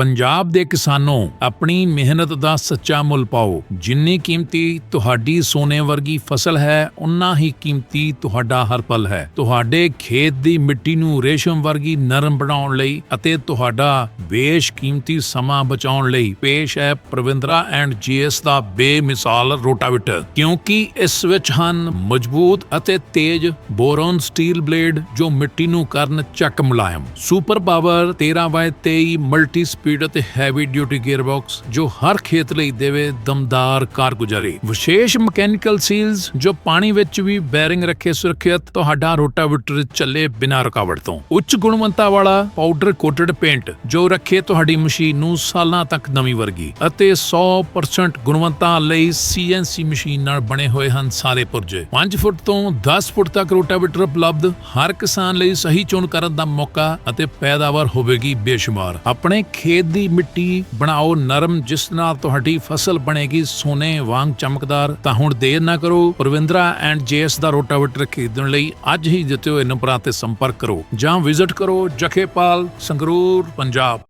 ਪੰਜਾਬ ਦੇ ਕਿਸਾਨੋ, ਆਪਣੀ ਮਿਹਨਤ ਦਾ ਸੱਚਾ ਮੁੱਲ ਪਾਓ। ਜਿੰਨੀ ਕੀਮਤੀ ਤੁਹਾਡੀ ਸੋਨੇ ਵਰਗੀ ਫਸਲ ਹੈ ਉਨਾ ਹੀ ਕੀਮਤੀ ਤੁਹਾਡਾ ਹਰ ਪਲ ਹੈ। ਤੁਹਾਡੇ ਖੇਤ ਦੀ ਮਿੱਟੀ ਨੂੰ ਰੇਸ਼ਮ ਵਰਗੀ ਨਰਮ ਬਣਾਉਣ ਲਈ ਅਤੇ ਤੁਹਾਡਾ ਬੇਸ਼ਕੀਮਤੀ ਸਮਾਂ ਬਚਾਉਣ ਲਈ ਪੇਸ਼ ਹੈ ਪ੍ਰਵਿੰਦਰਾ ਐਂਡ ਜੀਐਸ ਦਾ ਬੇਮਿਸਾਲ ਰੋਟਾਵੇਟਰ। ਕਿਉਂਕਿ ਇਸ ਵਿੱਚ ਹਨ ਮਜ਼ਬੂਤ ਅਤੇ ਤੇਜ਼ ਬੋਰੋਨ ਸਟੀਲ ਬਲੇਡ ਜੋ ਮਿੱਟੀ ਨੂੰ ਕਰਨ ਚੱਕ ਮੁਲਾਇਮ। Super power 13x23 multi speed ਅਤੇ ਹੈਵੀ ਡਿਊਟੀ ਗੀਅਰ ਜੋ ਹਰ ਖੇਤ ਲਈ ਦੇਵੇ ਦਮਦਾਰ ਕਾਰਗੁਜ਼ਾਰੀ। ਵਿਸ਼ੇਸ਼ ਮਕੈਨੀਕਲ ਸੀਲਸ ਜੋ ਪਾਣੀ ਵਿੱਚ ਵੀ ਬੈਰਿੰਗ ਰੱਖੇ ਸੁਰੱਖਿਅਤ, ਤੁਹਾਡਾ ਰੋਟਾਵੇਟਰ ਚੱਲੇ ਬਿਨਾਂ ਰੁਕਾਵਟ ਤੋਂ। ਉੱਚ ਗੁਣਵੱਤਾ ਵਾਲਾ ਪਾਊਡਰ ਕੋਟਡ ਪੇਂਟ ਜੋ ਰੱਖੇ ਤੁਹਾਡੀ ਮਸ਼ੀਨ ਨੂੰ ਸਾਲਾਂ ਤੱਕ ਨਵੀਂ ਵਰਗੀ ਅਤੇ 100% ਗੁਣਵੱਤਾ ਲਈ CNC ਮਸ਼ੀਨ ਨਾਲ ਬਣੇ ਹੋਏ ਹਨ ਸਾਰੇ ਪੁਰਜੇ। 5 ਫੁੱਟ ਤੋਂ 10 ਫੁੱਟ ਤੱਕ ਰੋਟਾਵੇਟਰ ਉਪਲਬਧ, ਹਰ ਕਿਸਾਨ ਲਈ ਸਹੀ ਚੋਣ ਕਰਨ ਦਾ ਮੌਕਾ ਅਤੇ ਪੈਦਾਵਾਰ ਹੋਵੇਗੀ ਬੇਸ਼ੁਮਾਰ। ਆਪਣੇ ਖੇਤ ਖੇਤ ਦੀ ਮਿੱਟੀ ਬਣਾਓ ਨਰਮ, ਜਿਸ ਨਾਲ ਤੁਹਾਡੀ ਫਸਲ ਬਣੇਗੀ ਸੋਨੇ ਵਾਂਗ ਚਮਕਦਾਰ। ਤਾਂ ਹੁਣ ਦੇਰ ਨਾ ਕਰੋ, ਪ੍ਰਵਿੰਦਰਾ ਐਂਡ ਜੇਐਸ ਦਾ ਰੋਟਾਵੇਟਰ ਖਰੀਦਣ ਲਈ ਅੱਜ ਹੀ ਦਿੱਤੇ ਹੋਏ ਨੰਬਰਾਂ ਤੇ ਸੰਪਰਕ ਕਰੋ ਜਾਂ ਵਿਜ਼ਿਟ ਕਰੋ ਜਖੇਪਾਲ ਸੰਗਰੂਰ, ਪੰਜਾਬ।